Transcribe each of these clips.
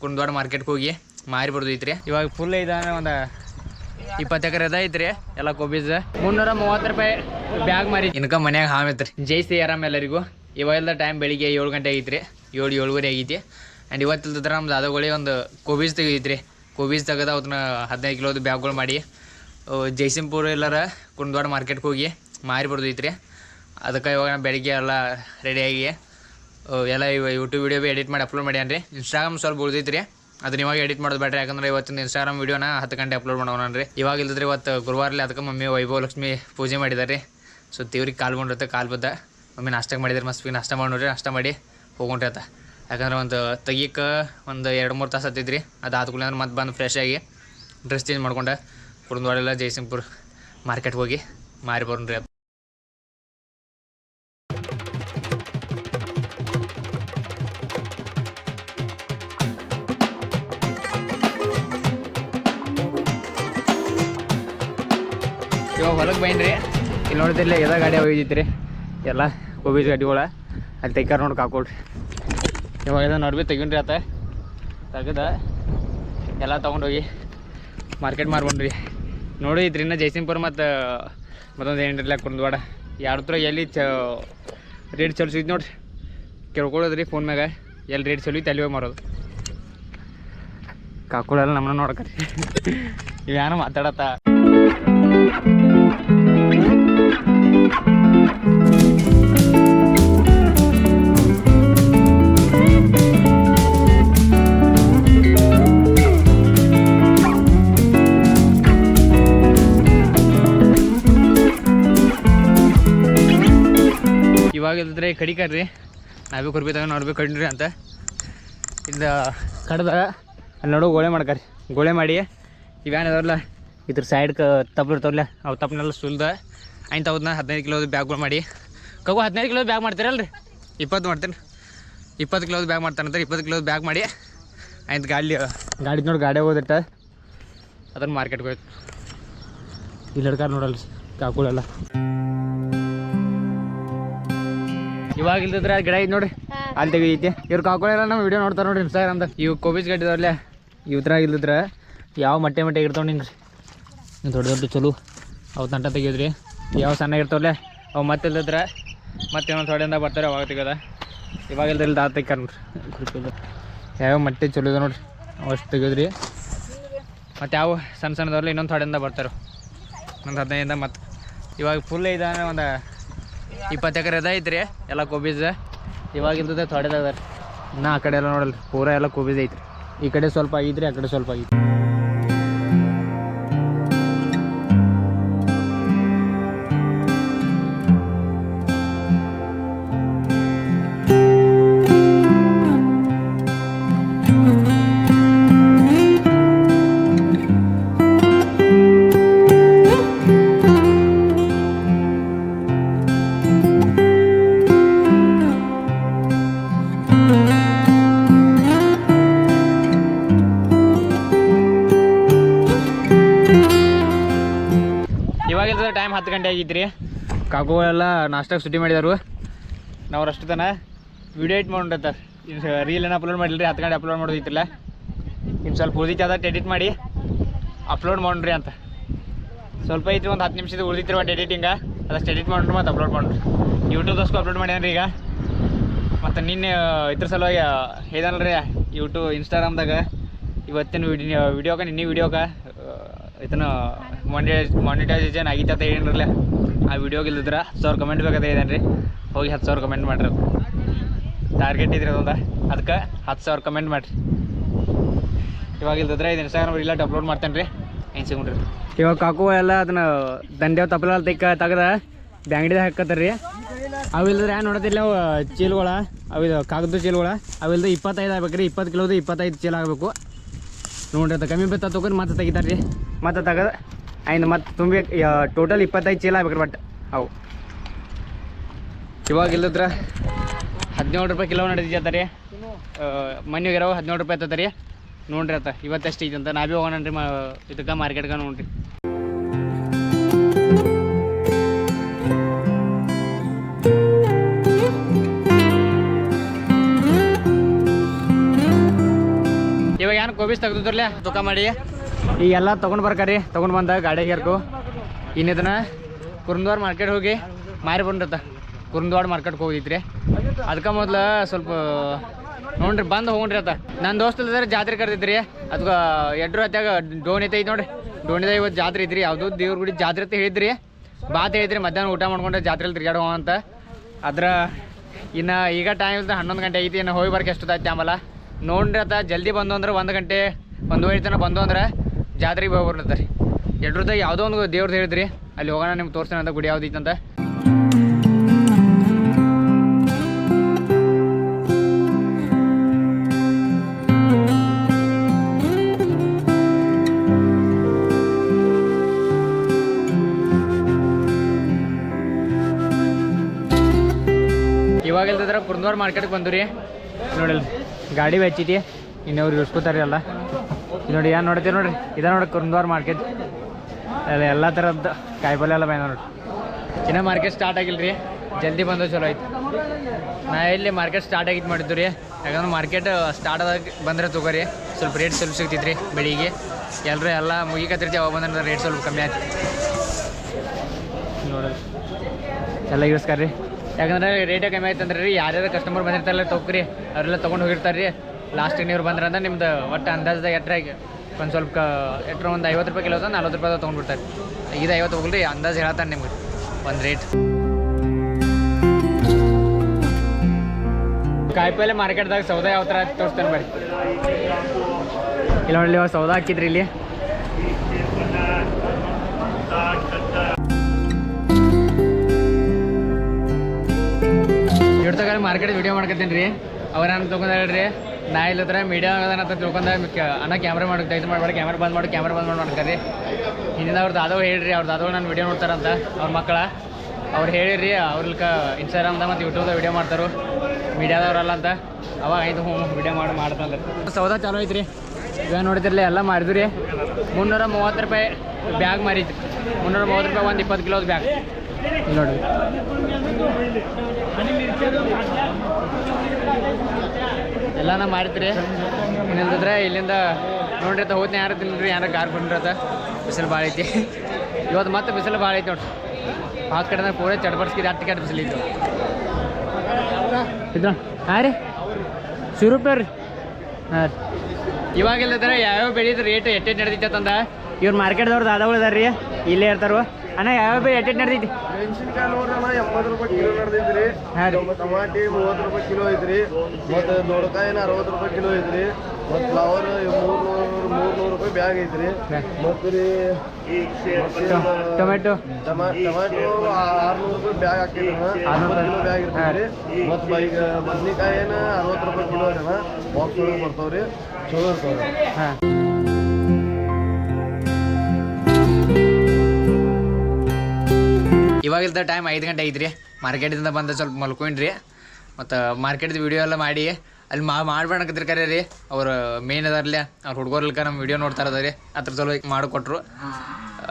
ಕುಂದವಾಡ ಮಾರ್ಕೆಟ್ಗೆ ಹೋಗಿ ಮಾರಿ ಬರ್ದೈತ್ರಿ ಇವಾಗ ಫುಲ್ ಇದಾನೆ ಒಂದು ಇಪ್ಪತ್ತು ಎಕರೆ ಅದ ಐತ್ರಿ ಎಲ್ಲ ಕೋಬೀಸ್ ಮುನ್ನೂರ ಮೂವತ್ತು ರೂಪಾಯಿ ಬ್ಯಾಗ್ ಮಾರಿ. ಇನ್ಕಮ್ ಮನ್ಯಾಗ ಹಾಮಿತ್ರಿ ಜೈ ಸಿ ಆರಾಮ್ ಎಲ್ಲರಿಗೂ ಇವಾಗೆಲ್ಲ ಟೈಮ್ ಬೆಳಿಗ್ಗೆ ಏಳು ಗಂಟೆ ಆಗೈತ್ರಿ. ಏಳು, ಏಳುವರೆ ಆಗೈತಿ. ಆ್ಯಂಡ್ ಇವತ್ತಿಲ್ದ್ರ ನಮ್ಮ ಅದಗೊಳಿ ಒಂದು ಕೋಬೀಸ್ ತೆಗೀತ್ರಿ ಕೋಬೀಸ್ ತೆಗೆದು ಅದನ್ನ ಹದಿನೈದು ಕಿಲೋದು ಬ್ಯಾಗ್ಗಳು ಮಾಡಿ ಜೈಸಿಂಪುರ್ ಎಲ್ಲರ ಕುಂದವಾಡ ಮಾರ್ಕೆಟ್ಗೆ ಹೋಗಿ ಮಾರಿ ಬರ್ದೈತ್ರಿ ಅದಕ್ಕೆ ಇವಾಗ ಬೆಳಿಗ್ಗೆ ಎಲ್ಲ ರೆಡಿಯಾಗಿ ಎಲ್ಲ ಯೂಟ್ಯೂಬ್ ವಿಡಿಯೋ ಬಿ ಎಡಿಟ್ ಮಾಡಿ ಅಪ್ಲೋಡ್ ಮಾಡ್ಯಾನ್ರಿ. ಇನ್ಸ್ಟಾಗ್ರಾಮ್ ಸ್ವಲ್ಪ ಉಳ್ದೈತ್ರಿ. ಅದನ್ನ ಇವಾಗ ಎಡಿಟ್ ಮಾಡೋದು ಬೇಡ್ರಿ ಯಾಕಂದ್ರೆ ಇವತ್ತಿನ ಇನ್ಸ್ಟಾಗ್ರಾಮ್ ವೀಡಿಯೋನ ಹತ್ತು ಗಂಟೆ ಅಪ್ಲೋಡ್ ಮಾಡೋಣ ಇವಾಗ ಇಲ್ಲದ್ರೆ ಇವತ್ತು ಗುರುವಾರಲ್ಲಿ ಅದಕ್ಕೆ ಮಮ್ಮಿ ವೈಭವ ಲಕ್ಷ್ಮಿ ಪೂಜೆ ಮಾಡಿದಾರೆ ಸೊ ದೇವ್ರಿಗೆ ಕಾಲು ಬಂದಿರುತ್ತೆ, ಕಾಲು ಬದ್ದ ಮಮ್ಮಿ ನಾಷ್ಟಕ್ಕೆ ಮಾಡಿದ್ರೆ, ಮಸ್ತ್ ನಾಷ್ಟ ಮಾಡಿ ನಾಷ್ಟ ಮಾಡಿ ಹೋಗೊಂಡ್ರಿ ಆತ ಯಾಕಂದ್ರೆ ಒಂದು ತೆಗಿಯಕ್ಕೆ ಒಂದು ಎರಡು ಮೂರು ತಾಸು ಹತ್ತಿದ್ರಿ. ಅದು ಆದ ಅಂದ್ರೆ ಮತ್ತೆ ಬಂದು ಫ್ರೆಶ್ ಆಗಿ ಡ್ರೆಸ್ ಚೇಂಜ್ ಮಾಡ್ಕೊಂಡೆ ಕುಡ್ದವಾಡೆಲ್ಲ ಜಯಸಿಂಗ್ಪುರ್ ಮಾರ್ಕೆಟ್ಗೆ ಹೋಗಿ ಮಾರಿ ಬರೋಣ್ರಿ ಇವಾಗ ಹೊಲಕ್ಕೆ ಬೈನ್ರಿ ಇಲ್ಲಿ ನೋಡಿದ್ರೆ ಎದ ಗಾಡಿ ಹೋಗಿದ್ರಿ ಎಲ್ಲ ಕೋಬೀಜ್ ಗಾಡಿಗಳ. ಅಲ್ಲಿ ತೆಗ್ಯಾರ ನೋಡಿ ಕಾಕೊಳ್ರಿ ಇವಾಗ ಎಲ್ಲ ನೋಡ್ಬಿ ತೆಗಿನ್ರಿ ಆತ. ತೆಗೆದ ಎಲ್ಲ ತೊಗೊಂಡೋಗಿ ಮಾರ್ಕೆಟ್ ಮಾರ್ಕೊಂಡ್ರಿ ನೋಡಿ ಇದ್ರಿಂದ ಜೈಸಿಂಪುರ ಮತ್ತು, ಮತ್ತೊಂದು ಏನಿರಲ್ಲ ಕುಂದವಾಡ ಯಾರ ಎಲ್ಲಿ ಚ ರೇಟ್ ಚಲೋ ಸಿಗ್ತು ನೋಡ್ರಿ. ಕೇಳ್ಕೊಳ್ಳೋದ್ರಿ ಫೋನ್ ಮ್ಯಾಗ. ಎಲ್ಲಿ ರೇಟ್ ಚಲೋ ಐತೆ ಅಲ್ಲಿ ಹೋಗಿ ಮಾರೋದು. ಕಾಕೊಳ್ಳೆಲ್ಲ ನಮ್ಮನ್ನ ನೋಡ್ಕರಿ. ಇವ್ಯಾನ ಮಾತಾಡತ್ತ? ಇವಾಗ ಕಡಿಕಾರ್ರಿ ನಾವೇ ಕುರ್ಬಿ ತಗೊಂಡು ನೋಡ್ಬೇಕು ಕಡ್ರಿ ಅಂತ. ಇದ ಕಡ್ದ ಅಲ್ಲಿ ನೋಡು ಗೋಳೆ ಮಾಡ್ಕರಿ. ಗೋಳೆ ಮಾಡಿ. ಇವ್ಯಾನ ಅದಾವಲ್ಲ, ಇದ್ರ ಸೈಡ್ ತಪ್ಪು ಇರ್ತಾವಲ್ಲ, ಅವು ತಪ್ಪನೆಲ್ಲ ಸುಲ್ದ. ಆಯ್ತು ಅವ್ದನ್ನ ಹದಿನೈದು ಕಿಲೋದು ಬ್ಯಾಗ್ಗಳು ಮಾಡಿ. ಕಗು, ಹದಿನೈದು ಕಿಲೋದು ಬ್ಯಾಗ್ ಮಾಡ್ತೀರಲ್ರಿ? ಇಪ್ಪತ್ತು ಮಾಡ್ತೀನಿ. ಇಪ್ಪತ್ತು ಕಿಲೋದು ಬ್ಯಾಗ್ ಮಾಡ್ತಾನಂತಾರೆ ಇಪ್ಪತ್ತು ಕಿಲೋದು ಬ್ಯಾಗ್ ಮಾಡಿ. ಆಯ್ತು ಗಾಡಿ ಗಾಡಿ ನೋಡಿ, ಗಾಡಿ ಹೋದಿಟ್ಟ ಅದನ್ನು ಮಾರ್ಕೆಟ್ಗೆ ಹೋಯ್ತು. ಇಲ್ಲಿ ಹಿಡ್ಕಾರ ನೋಡಲ್ರಿ, ಕಾಕುಳೆಲ್ಲ. ಇವಾಗ ಇಲ್ದಿದ್ರೆ ಆ ಗಿಡ ಐತಿ ನೋಡ್ರಿ. ಅಲ್ಲಿ ತೆಗಿದೈತಿ ಇವ್ರು ಕಾಕೊಳ್ಳ ನಮ್ಮ ವಿಡಿಯೋ ನೋಡ್ತಾರೆ ನೋಡ್ರಿ ಇನ್ಸ್ಟಾಗ್ರಾಮ್ದಾಗ ಇವು ಕೋಬಿಸ್ ಗಡ್ಡಿದವ್ರಲ್ಲ ಇವ್ರ ಇಲ್ದಿದ್ರೆ ಯಾವ ಮಟ್ಟೆ ಮಟ್ಟೆ ಇರ್ತಾವ ಇವ್ ದೊಡ್ಡ ದೊಡ್ಡ ಚಲೋ ಅವು ತಂಟ ತೆಗಿಯೋದ್ರಿ. ಯಾವ ಸಣ್ಣ ಇರ್ತಾವಲ್ಲೇ ಅವು ಮತ್ತೆ ಇಲ್ದಿದ್ರೆ ಮತ್ತೆ ಇನ್ನೊಂದು ಥೋಡೆಯಿಂದ ಬರ್ತಾರೆ ಅವಾಗ ತೆಗೋದ ಇವಾಗ ಇಲ್ದಿಲ್ಲ ದಾತ ತೆಗ್ಯಾರ ನೋಡ್ರಿ ಯಾವ್ಯಾವ ಮಟ್ಟೆ ಚಲೋ ಇದೆ ನೋಡ್ರಿ. ಅವಷ್ಟು ತೆಗಿಯೋದ್ರಿ. ಮತ್ತು ಯಾವ ಸಣ್ಣ ಸಣ್ಣದವ್ರಲ್ಲಿ ಇನ್ನೊಂದು ಥೋಡೆಯಿಂದ ಬರ್ತಾರೆ. ಒಂದು ಹದಿನೈದಿಂದ ಮತ್ತೆ. ಇವಾಗ ಫುಲ್ ಇದಾನೆ ಒಂದು ಇಪ್ಪತ್ತು ಎಕರೆ ಅದ ಐತ್ರಿ, ಎಲ್ಲ ಕೋಬೀಸ್ ಇವಾಗ ಇಲ್ದದೆ ಥೊಡೆದ ರೀ. ನಾ ಆ ಕಡೆ ಎಲ್ಲ ನೋಡಲ್ರಿ, ಪೂರ ಎಲ್ಲ ಕೋಬೀಸ್ ಐತ್ರಿ. ಈ ಕಡೆ ಸ್ವಲ್ಪ ಐತ್ರಿ, ಆ ಕಡೆ ಸ್ವಲ್ಪ ಆಗೈತಿ ಇವಾಗ ಟೈಮ್ ಹತ್ತು ಗಂಟೆ ಆಗಿದ್ರಿ. ಕಾಕು ಎಲ್ಲ ನಾಷ್ಟಕ್ಕೆ ಸುಟ್ಟಿ ಮಾಡಿದಾರು. ನಾವು ಅಷ್ಟು ತನ ವಿಡಿಯೋ ಮಾಡ್ತಾರೆ ಇನ್ನು ರೀಲ್ ಏನು ಅಪ್ಲೋಡ್ ಮಾಡಿಲ್ಲ ರೀ ಹತ್ತು ಗಂಟೆ ಅಪ್ಲೋಡ್ ಮಾಡೋದಿತ್ತಿಲ್ಲ. ಇನ್ನು ಸ್ವಲ್ಪ ಉಳಿದಿತ್ತು ಅದಕ್ಕೆ ಎಡಿಟ್ ಮಾಡಿ ಅಪ್ಲೋಡ್ ಮಾಡ್ರಿ ಅಂತ. ಸ್ವಲ್ಪ ಐತಿ ಒಂದು ಹತ್ತು ನಿಮಿಷದ ಉಳಿದಿತ್ತು ಒಂದು ಎಡಿಟಿಂಗ ಅದಷ್ಟು ಎಡಿಟ್ ಮಾಡ್ರಿ ಮತ್ತು ಅಪ್ಲೋಡ್ ಮಾಡ್ರಿ ಯೂಟ್ಯೂಬ್ದಷ್ಟು ಅಪ್ಲೋಡ್ ಮಾಡ್ಯಾನ್ರಿ ಈಗ. ಮತ್ತು ನಿನ್ನೆ, ಇದ್ರ ಸಲುವಾಗಿ ಹೇಳಲ್ರಿ ಯೂಟ್ಯೂಬ್ ಇನ್ಸ್ಟಾಗ್ರಾಮ್ದಾಗ ಇವತ್ತಿನ ವಿಡಿಯೋ ವಿಡಿಯೋಕ ನಿನ್ನೆ ವಿಡಿಯೋಕ ಇದನ್ನ ಮಾನಿಟೈಸ್ ಮಾನಿಟೈಸೇಷನ್ ಆಗಿತ್ತು ಅಂತ ಹೇಳಿರಲ್ಲ ಆ ವಿಡಿಯೋಗೆ ಇಲ್ದಿದ್ರ ಹತ್ತು ಸಾವಿರ ಕಮೆಂಟ್ ಬೇಕಾದ ಇದ್ದಾನೆ ರೀ ಹೋಗಿ ಹತ್ತು ಸಾವಿರ ಕಮೆಂಟ್ ಮಾಡ್ರಿ ಟಾರ್ಗೆಟ್ ಇದ್ರಿ ಅದೊಂದು. ಅದಕ್ಕೆ ಹತ್ತು ಸಾವಿರ ಕಮೆಂಟ್ ಮಾಡಿರಿ. ಇವಾಗ ಇಲ್ದಿದ್ರೆ ಇದು ಇನ್ಸ್ಟಾಗ್ರಾಮ್ ಇಲ್ಲ ಅಪ್ಲೋಡ್ ಮಾಡ್ತೇನೆ ರೀ ಹೆಂಗೆ ಸಿಗ್ರಿ ಇವಾಗ ಕಾಕು ಎಲ್ಲ ಅದನ್ನ ದಂಡೆ ತಪ್ಪಲ ತಕ್ಕ ತೆಗ್ದ ಬ್ಯಾಂಗಡಿದಾಗ ಹಾಕತ್ತಾರ ಅವಿಲ್ದ್ರೆ ಏನು ನೋಡೋದಿಲ್ಲ ಅವು ಚೀಲಗಳ ಅವಿದು ಕಾಗದ ಚೀಲಗಳ. ಅವಿಲ್ದ ಇಪ್ಪತ್ತೈದು ಆಗ್ಬೇಕು ರೀ ಇಪ್ಪತ್ತು ಕಿಲೋದು ಇಪ್ಪತ್ತೈದು ಚೀಲ ಆಗಬೇಕು. ನೋಡ್ರಿ ಅದು ಕಮ್ಮಿ ಬಿತ್ತ ತೊಗೊಂಡು ಮತ್ತೆ ತೆಗಿತಾರೆ ರೀ ಮತ್ತೆ ತೆಗದ ಆಯ್ತು ಮತ್ತೆ ತುಂಬಿ ಟೋಟಲ್ ಇಪ್ಪತ್ತೈದು ಚೀಲ ಆಗ್ಬೇಕು ಬಟ್ ಅವು. ಇವಾಗ ಇಲ್ಲದ್ರ ಹದಿನೇಳು ರೂಪಾಯಿ ಕಿಲೋ ನಡೀತಿ ರೀ. ಮನೆಗಿರೋ ಹದಿನೇಳು ರೂಪಾಯಿ ಆತದ ರೀ. ನೋಡ್ರಿ ಆತ ಇವತ್ತೆಷ್ಟು ಐತಿ ಅಂತ ನಾ ಭೀ ಹೋಗೋಣ ರೀ ಮಾ ಇದಕ್ಕೆ ಮಾರ್ಕೆಟ್ಗೆ ನೋಡ್ರಿ. ಕೋಬಿಸ್ ತೆಗ್ದಿದ್ರಲ್ಲ ತೂಕ ಮಾಡಿ. ಈಗ ಎಲ್ಲ ತೊಗೊಂಡು ಬರ್ಕಾರಿ ತೊಗೊಂಡು ಬಂದ ಗಾಡಿಗೆ ಹೇರ್ಕು ಇನ್ನಿದನ್ನ ಕುರುಂದ್ವಾರ ಮಾರ್ಕೆಟ್ ಹೋಗಿ ಮಾರಿ ಬಂದಿರತ್ತ ಕುರುಂದ್ವಾಡ ಮಾರ್ಕೆಟ್ಗೆ ಹೋಗಿದ್ರಿ. ಅದಕ್ಕೆ ಮೊದ್ಲು ಸ್ವಲ್ಪ ನೋಡ್ರಿ ಬಂದು ಹೋಗ್ರಿ ಅತ್ತ. ನನ್ನ ದೋಸ್ತ ಇಲ್ದಾರೆ ಜಾತ್ರೆ ಕರೆದಿದ್ರಿ. ಅದಕ್ಕೆ ಎಡ್ರು ಅತ್ಯಾಗ ಡೋಣಿ ಐತೈತೆ ನೋಡ್ರಿ. ಡೋಣಿದ ಇವತ್ತು ಜಾತ್ರೆ ಇದ್ರಿ ಯಾವುದೋ ದೇವ್ರ ಗುಡಿ ಜಾತ್ರೆ ಅಂತ ಹೇಳಿದ್ರಿ. ಬಾತ್ ಹೇಳಿದ್ರಿ ಮಧ್ಯಾಹ್ನ ಊಟ ಮಾಡ್ಕೊಂಡ್ರೆ ಜಾತ್ರೆಲಿ ತಿರ್ಗಾಡೋ ಅಂತ. ಅದ್ರ ಇನ್ನು ಈಗ ಟೈಮ್ ಇಲ್ದ ಹನ್ನೊಂದು ಗಂಟೆ ಐತಿ ಇನ್ನು ಹೋಗಿ ಬರ್ಕೆ ಎಷ್ಟೊತ್ತಾಯ್ತು ಆಮೇಲೆ ನೋಡ್ರಿ ಅತ್ತ ಜಲ್ದಿ ಬಂದು ಅಂದ್ರೆ ಒಂದು ಗಂಟೆ, ಒಂದುವರೆ ತನಕ ಬಂದು ಅಂದ್ರೆ ಜಾತ್ರೆಗೆ ಹೋಗ್ಬಿಡ್ತಾರೆ ರೀ ಎಡ್ರದಾಗ ಯಾವುದೋ ಒಂದು ದೇವ್ರದ್ದು ಹೇಳಿದ್ರಿ, ಅಲ್ಲಿ ಹೋಗೋಣ ನಿಮ್ಗೆ ತೋರಿಸ್ತಾನೆ ಅಂತ ಗುಡಿ ಯಾವ್ದು ಅಂತ. ಇವಾಗ ಇಲ್ದಿದ್ರೆ ಕುರ್ಂದ್ವಾರ ಮಾರ್ಕೆಟ್ಗೆ ಬಂದು ರೀ ನೋಡಲ್ ಗಾಡಿ ಬೆಚ್ಚಿತಿ ಇನ್ನವ್ರು ಇಳಿಸ್ಕೋತಾರೆ ಎಲ್ಲ. ನೋಡಿ, ಏನು ನೋಡ್ತೀವಿ ನೋಡ್ರಿ? ಇದ ನೋಡಿ ಕುರ್ಂದ್ವಾರ ಮಾರ್ಕೆಟ್ ಅಲ್ಲ ಎಲ್ಲ ಥರದ್ದು ಕಾಯಿಪಲ್ಲೆ ಎಲ್ಲ ಬಂದ ನೋಡ್ರಿ. ಇನ್ನೂ ಮಾರ್ಕೆಟ್ ಸ್ಟಾರ್ಟ್ ಆಗಿಲ್ಲ ರೀ ಜಲ್ದಿ ಬಂದು ಚಲೋ ಆಯ್ತು ನಾ ಇಲ್ಲಿ ಮಾರ್ಕೆಟ್ ಸ್ಟಾರ್ಟ್ ಆಗಿದ್ದು ಮಾಡಿದ್ದು ರೀ. ಯಾಕಂದ್ರೆ ಮಾರ್ಕೆಟ್ ಸ್ಟಾರ್ಟ್ ಆದಾಗ ಬಂದರೆ ತಗೋರಿ. ಸ್ವಲ್ಪ ರೇಟ್ ಸ್ವಲ್ಪ ಸಿಗ್ತಿತ್ತು ರೀ ಬೆಳಿಗ್ಗೆ. ಎಲ್ಲರೂ ಎಲ್ಲ ಮುಗಿಕತ್ತಿರ್ತೀವಿ, ಅವಾಗ ಬಂದ್ರೆ ರೇಟ್ ಸ್ವಲ್ಪ ಕಮ್ಮಿ ಆಯ್ತು. ನೋಡಿ ಎಲ್ಲ ಇಳಿಸ್ಕರ್ರಿ ಯಾಕಂದ್ರೆ ರೇಟೇ ಕಮ್ಮಿ ಆಯ್ತು ಅಂದ್ರೆ ರೀ, ಯಾರ್ಯಾರು ಕಸ್ಟಮರ್ ಬಂದಿರ್ತಾರಲ್ಲ ತೊಗೊರಿ ಅವರೆಲ್ಲ ತೊಗೊಂಡು ಹೋಗಿರ್ತಾರೆ ರೀ ಲಾಸ್ಟಿಗೆ ನೀವು ಬಂದ್ರಂದ್ರೆ ನಿಮ್ದು ಒಟ್ಟು ಅಂದಾಜ್ದಾಗ ಎಟ್ರಾಗಿ ಒಂದು ಸ್ವಲ್ಪ ಎಟ್ರ ಒಂದು ಐವತ್ತು ರೂಪಾಯಿ ಕಿಲೋ ನಲ್ವತ್ತು ರೂಪಾಯಿ ತೊಗೊಂಡ್ಬಿಡ್ತಾರೆ ಇದು ಐವತ್ತು ಹೋಗ್ಲಿ, ಅಂದಾಜು ಹೇಳ್ತಾನೆ ನಿಮ್ಗೆ ಒಂದು ರೇಟ್ ಕಾಯಿಪಲ್ಲೆ ಮಾರ್ಕೆಟ್ದಾಗ ಸೌದಾ ಯಾವ ಥರ ತೋರಿಸ್ತಾನೆ ಬರ್ರಿ. ಇಲ್ಲ ನೋಡಿ ಇವಾಗ ಸೌದಾ ಹಾಕಿದ್ರಿ ಇಲ್ಲಿ. ಇಡ್ತಾಗ ಮಾರ್ಕೆಟ್ ವಿಡಿಯೋ ಮಾಡ್ಕೊತೀನಿ ರೀ. ಅವ್ರ ನಾನು ತೊಗೊಂಡ್ ಹೇಳ್ರಿ. ನಾ ಇಲ್ಲದ್ರ ಮೀಡಿಯಾ ಅಂತ ತಿಳ್ಕೊಂಡ ಅಣ್ಣ ಕ್ಯಾಮ್ರಾ ಮಾಡಿ ಇದು ಮಾಡ್ಬೇಡ ಕ್ಯಾಮ್ರಾ ಬಂದ್ ಮಾಡಿ ಕ್ಯಾಮ್ರಾ ಬಂದ್ ಮಾಡಿ ಮಾಡ್ಕರಿ ಹಿಂದಿನ ಅವ್ರದ್ದು ದಾದವ್ ಹೇಳ್ರಿ ಅವ್ರದ್ದು ಆದವ್ ನಾನು ವೀಡಿಯೋ ನೋಡ್ತಾರಂತ ಅವ್ರ ಮಕ್ಕಳ. ಅವ್ರು ಹೇಳಿರಿ ಅವ್ರಲ್ಕ ಇನ್ಸ್ಟಾಗ್ರಾಮ್ದ ಮತ್ತು ಯೂಟ್ಯೂಬ್ದಾಗ ವಿಡಿಯೋ ಮಾಡ್ತಾರು. ಮೀಡಿಯಾದವ್ರಲ್ಲ ಅಂತ. ಅವಾಗ ಐದು ಹ್ಞೂ ವೀಡಿಯೋ ಮಾಡಿ ಮಾಡ್ತಂದ್ರೆ ಸೌದಾ ಚಾಲೂ ಐತ್ರಿ. ಇವಾಗ ನೋಡಿದ್ರಲ್ಲ, ಎಲ್ಲ ಮಾರಿದ್ರಿ ಮುನ್ನೂರ ಮೂವತ್ತು ರೂಪಾಯಿ ಬ್ಯಾಗ್ ಮಾರಿದ್ವಿ. ಮುನ್ನೂರ ಮೂವತ್ತು ರೂಪಾಯಿ ಒಂದು ಇಪ್ಪತ್ತು ಕಿಲೋದು ಬ್ಯಾಗ್. ನೋಡ್ರಿ. ಎಲ್ಲ ನಾ ಮಾಡಿದ್ರಿ ನಿಲ್ದಿದ್ರೆ ಇಲ್ಲಿಂದ ನೋಡ್ರಿ ಹೋದ್ ಯಾರು ತಿನ್ರಿ ಯಾರ ಕಾರ್ ಬಂದ್ರತ ಬಿಸಿಲು ಭಾಳ ಐತಿ. ಇವತ್ತು ಮತ್ತೆ ಬಿಸಿಲು ಭಾಳ ಐತಿ ನೋಡ್ರಿ. ಆ ಕಡೆ ಪೂರ ಚಡ್ಬಡ್ಸ್ಕಿದ್ರೆ ಅಟ್ಟಿ ಕಡೆ ಬಿಸಿಲು ಇತ್ತು ಇದು, ಹಾಂ ರೀ. ರೂಪಾಯಿ ರೀ. ಹಾಂ ಇವಾಗ ಇಲ್ಲದ್ರೆ ಯಾವ್ಯಾವ ಬೆಳೆದ ರೇಟ್ ಎಟ್ಟೆಟ್ ನಡೆದಿತ್ತ ತಂದ ಇವ್ರು ಮಾರ್ಕೆಟ್ದವ್ರು ದಾದಾಗಳು ರೀ ಇಲ್ಲೇ ಇರ್ತಾರೋ ಅಣ್ಣ, ಯಾವ್ಯಾವ ಬೆಳೆ ಎಟ್ಟೆಟ್ ನಡ್ದೈತಿ? ಎಂಬತ್ತು ರೂಪಾಯಿ ಕಿಲೋ ನಡೆದಿದ್ರಿ. ರೀ. ಟಮಾಟಿ ಮೂವತ್ತು ರೂಪಾಯಿ ಕಿಲೋ ಐತ್ರಿ ಮತ್ತು ದೊಡ್ಡಕಾಯಿನ ಅರವತ್ತು ರೂಪಾಯಿ ಕಿಲೋ ಐತ್ರಿ ಮತ್ತು ಫ್ಲವರ್ ಮೂರ್ನೂರು ಮೂರ್ನೂರು ರೂಪಾಯಿ ಬ್ಯಾಗ್ ಐತ್ರಿ ಮತ್ತು ರೀ ಟೊಮೆಟೊ ಟಮಾ ಟಮಾಟೋ ಆರ್ನೂರು ರೂಪಾಯಿ ಬ್ಯಾಗ್ ಹಾಕಿದ್ರಿ ಆರ್ನೂರು ಕಿಲೋ ಬ್ಯಾಗ್ ಇರ್ತೈತ್ರಿ ಮತ್ತು ಈಗ ಬದ್ನಿಕಾಯಿನ ಅರವತ್ತು ರೂಪಾಯಿ ಕಿಲೋ ಅಣ್ಣ. ಬಾಕ್ಸ್ ಒಳಗೆ ಬರ್ತಾವ್ರಿ. ಚಲೋ ಇರ್ತಾವ್ರಿ. ಹಾಂ. ಇವಾಗಿಲ್ದ ಟೈಮ್ ಐದು ಗಂಟೆ ಐತ್ರಿ. ಮಾರ್ಕೆಟಿಂದ ಬಂದ ಸ್ವಲ್ಪ ಮಲ್ಕೊಂಡ್ರಿ. ಮತ್ತು ಮಾರ್ಕೆಟ್ದು ವಿಡಿಯೋ ಎಲ್ಲ ಮಾಡಿ. ಅಲ್ಲಿ ಮಾ ಮಾಡ್ಬೇಡಕತ್ರಿ ಕರೆ ರೀ. ಅವ್ರು ಮೇನ್ ಅದಾರಲ್ಲೇ ಅವ್ರು ಹುಡುಗರ್ಲಿಕ್ಕ ನಮ್ಮ ವಿಡಿಯೋ ನೋಡ್ತಾರ ಅದ ರೀ ಅದ್ರ ಸಲುವಾಗಿ ಮಾಡಿಕೊಟ್ರು.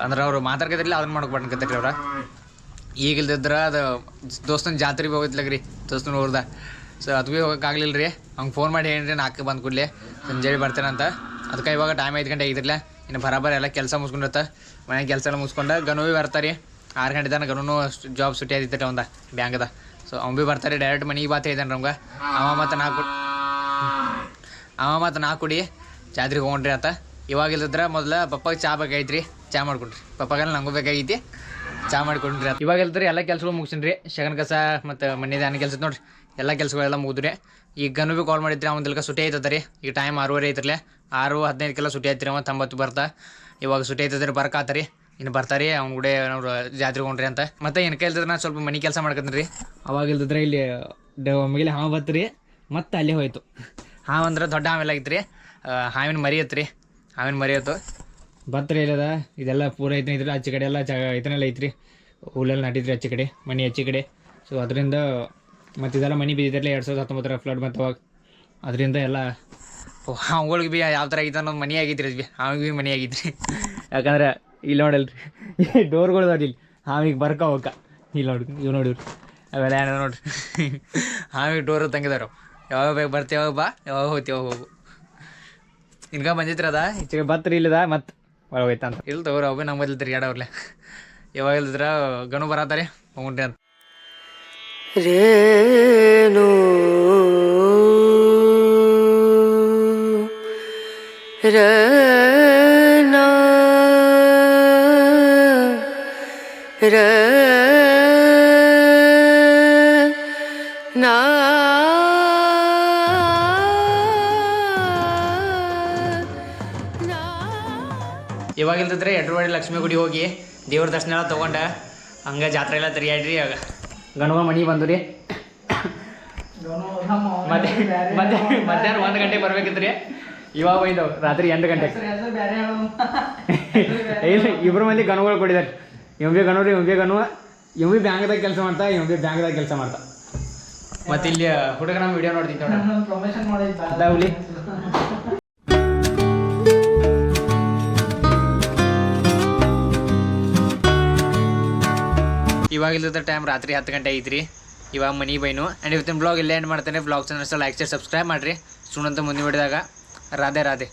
ಅಂದ್ರೆ ಅವ್ರು ಮಾತಾಡ್ಕತ್ತಿರ್ಲಿ ಅದನ್ನ ಮಾಡ್ಕೊಡ್ಬೇಕತ್ರಿ ಅವ್ರ. ಈಗ ಇಲ್ದಿದ್ರ ಅದು ದೋಸ್ತನ ಜಾತ್ರೆಗೆ ಹೋಗಿತ್ಲಾಗ ರೀ ದೋಸ್ತನ ಊರ್ದ. ಸೊ ಅದು ಭೀ ಹೋಗೋಕ್ಕಾಗಲಿಲ್ಲ ರೀ ಅವ್ನಿಗೆ ಫೋನ್ ಮಾಡಿ ಹೇಳಿರಿ ನಾಲ್ಕು ಬಂದು ಕೂಡಲೇ. ಸಂಜೆ ಬರ್ತೇನೆ ಅಂತ. ಅದಕ್ಕೆ ಇವಾಗ ಟೈಮ್ ಐದು ಗಂಟೆ ಆಗಿದ್ರಲ್ಲ ಇನ್ನು ಬರಾಬರ್ ಎಲ್ಲ ಕೆಲಸ ಮುಗಿಸ್ಕೊಂಡಿರ್ತ ಮನೆ ಕೆಲಸ ಎಲ್ಲ ಮುಗಿಸ್ಕೊಂಡು ಗನೋವಿ ಭೀ ಬರ್ತಾರೆ. ಆರು ಗಂಟೆ ತನಕ ಜಾಬ್ ಸುಟ್ಟಿ ಒಂದ ಅವಂದ ಬ್ಯಾಂಕ್ದ ಸೊ ಅವ್ನು ಭೀ ಬರ್ತಾರೆ ಡೈರೆಕ್ಟ್ ಮನೆಗೆ ಬಾತ್ ಹೇಳಿದಾನೆ ನಮ್ಗೆ. ಅವ ಮತ್ತು ನಾಲ್ಕು ಅವ ಮತ್ತು ನಾ ಕುಡಿ ಜಾತ್ರೆಗೆ ಹೋಗೋಣ್ರಿ ಆತ ಇವಾಗ ಮೊದಲು ಪಪ್ಪಾಗ ಚಾ ಬೇಕಾಗೈತ್ರಿ. ಚಾ ಮಾಡ್ಕೊಡ್ರಿ. ಪಪ್ಪಾಗೆಲ್ಲ ನಂಗೂ ಬೇಕಾಗೈತಿ ಚಾ ಮಾಡ್ಕೊಡ್ರಿ. ಇವಾಗ ಇಲ್ದ್ರಿ ಎಲ್ಲ ಕೆಲಸಗಳು ಮುಗಿಸಿನ್ರಿ. ಶಗನ್ ಕಸ ಮತ್ತು ಮನಿ ದಾನ ಕೆಲಸ ನೋಡ್ರಿ. ಎಲ್ಲ ಕೆಲಸಗಳೆಲ್ಲ ಮುಗಿದ್ರಿ. ಈಗ ಗನು ಭೀ ಕಾಲ್ ಮಾಡಿದ್ರಿ ಅವ್ನ ದಿಲ್ಕ ಸುಟಿ ಆಯ್ತದ್ರಿ. ಈಗ ಟೈಮ್ ಆರೂವರೆ ಐತ್ರಲೆ. ಆರು ಹದಿನೈದಕ್ಕೆಲ್ಲ ಸುಟಿ ರೀ ಅವ ತಂಬತ್ತು ಬರ್ತಾ. ಇವಾಗ ಸುಟಿ ಬರ್ಕಾತರಿ ಇನ್ನು ಬರ್ತಾರೆ ಅವ್ನ ಕೂಡ ಅವ್ರು ಜಾತ್ರೆ ಕೊಂಡ್ರಿ ಅಂತ. ಮತ್ತೆ ಏನು ಕೈ ಇಲ್ದಿದ್ರೆ ನಾನು ಸ್ವಲ್ಪ ಮನೆ ಕೆಲಸ ಮಾಡ್ಕೊಂಡ್ರಿ ಅವಾಗ ಇಲ್ದಿದ್ರೆ ಇಲ್ಲಿ ಡ ಒಮ್ಮೆಗೆ ಹಾವು ಬತ್ರಿ ಮತ್ತೆ ಅಲ್ಲೇ ಹೋಯ್ತು. ಹಾವು ಅಂದ್ರೆ ದೊಡ್ಡ ಆಮೇಲೆ ಆಗಿತ್ತು ಆ, ಹಾವಿನ ಮರಿ ಐತ್ರಿ. ಹಾವಿನ ಮರಿ ಆಯ್ತು ಬತ್ರಿ ಇಲ್ಲದ ಇದೆಲ್ಲ ಪೂರ ಐತೆ ಐತ್ರಿ ಆಚೆ ಕಡೆ ಎಲ್ಲ ಜಾಗ ಐತನೆಲ್ಲ ಐತ್ರಿ. ಹುಲ್ಲೆಲ್ಲ ನಾಟಿದ್ರಿ ಆಚೆ ಕಡೆ ಮನೆ ಆಚೆ ಕಡೆ. ಸೊ ಅದರಿಂದ ಮತ್ತು ಇದೆಲ್ಲ ಮನೆ ಬಿದ್ದಿದ್ರಲ್ಲ ಎರಡು ಸಾವಿರದ ಹತ್ತೊಂಬತ್ತರ ಫ್ಲಡ್ ಮತ್ತು ಅವಾಗ. ಅದರಿಂದ ಎಲ್ಲ ಹಾವುಗಳಿಗೆ ಭೀ ಯಾವ ಥರ ಆಗಿತ್ತು ಅನ್ನೋದು ಮನೆ ಆಗಿದ್ರಿ ಅದ್ವಿ ಭೀ ಹಾವಿಗೆ ಭೀ ಮನೆ ಆಗಿದ್ರಿ ಯಾಕಂದ್ರೆ ಇಲ್ಲಿ ನೋಡಲ್ರಿ. ಡೋರ್ಗಳು ಅದ ಇಲ್ಲಿ. ಹಾವಿಗೆ ಬರ್ಕ ಹೋಗ ಇಲ್ಲಿ ನೋಡಿ ಇವ್ ನೋಡಿವ್ರಿ ಅವೆಲ್ಲ ಏನೋ ನೋಡ್ರಿ. ಆಮಿಗೆ ಡೋರ್ ತಂಗಿದಾರ ಯಾವಾಗ ಬೇಕು ಬರ್ತೀವಿ ಯಾವಾಗ ಬಾ ಯಾವಾಗ ಹೋಗ್ತಿ ಯಾವಾಗ ಹೋಗು. ಇನ್ಕ ಬಂದಿತ್ರಿ ಅದ? ಈಚೆಗೆ ಬತ್ರಿ ಇಲ್ಲದ ಮತ್ತೆ ಒಳಗೆ ಹೋಯ್ತಾ ಅಂತ ಇಲ್ಲ ತಗೋರಿ ಅವೇ ನಮ್ಮ ಮೊದಲು ತಿರ್ಗಾಡವ್ರಲೆ ಯಾವಾಗ ಇಲ್ದ್ರ ಗಣು ಬರತ್ತಾರೆ ಹೋಗ್ರಿ ಅಂತ. ರೇನು ರನ ರನ ಇವಾಗ ಇಲ್ದಿದ್ರೆ ಎಡ್ರವಾಡಿ ಲಕ್ಷ್ಮಿ ಗುಡಿ ಹೋಗಿ ದೇವ್ರ ದರ್ಶನ ಎಲ್ಲ ತಗೊಂಡ. ಹಂಗೆ ಜಾತ್ರೆ ಎಲ್ಲ ತಿರುಗಾಡ್ರಿ ಆಗ. ಗಣವ ಮನಿ ಬಂದು ರೀ. ಮತ್ತೆ ಮಧ್ಯಾಹ್ನ ಮಧ್ಯಾಹ್ನ ಒಂದು ಗಂಟೆಗೆ ಬರ್ಬೇಕಿತ್ರಿ ಇವಾಗ ಒಯ್ದವು ರಾತ್ರಿ ಎಂಟು ಗಂಟೆಗೆ. ಇಲ್ಲ ಇಬ್ರು ಮಂದಿ ಗಣಗಳು ಕೊಟ್ಟಿದ್ದಾರೆ ಇವ್ ಬಿ ಗಣು ರೀ ಇವ್ ಬಿ ಗಣು ಇವ್ ಬಿ ಬ್ಯಾಂಕ್ದಾಗ ಕೆಲಸ ಮಾಡ್ತಾ ಇವ್ ಬಿ ಬ್ಯಾಂಕ್ದಾಗ ಕೆಲಸ ಮಾಡ್ತಾ. ಮತ್ತೆ ಇಲ್ಲಿ ಹುಡುಗ ನಮ್ಮ ವಿಡಿಯೋ ನೋಡ್ತೀನಿ ಅದಾವ್ಲಿ ಇವಾಗ ಇಲ್ಲದ ಟೈಮ್ ರಾತ್ರಿ ಹತ್ತು ಗಂಟೆ ಐತ್ರಿ. ಇವಾಗ ಮನಿ ಬೈನು. ಆ್ಯಂಡ್ ಇವತ್ತಿನ ಬ್ಲಾಗ್ ಇಲ್ಲೇ ಎಂಡ್ ಮಾಡ್ತಾನೆ. Blog channels like share subscribe ಮಾಡಿರಿ. ಸುಣ್ಣಂತ ಮುಂದೆ ಬಿಡಿದಾಗ ರಾಧೆ ರಾಧೆ.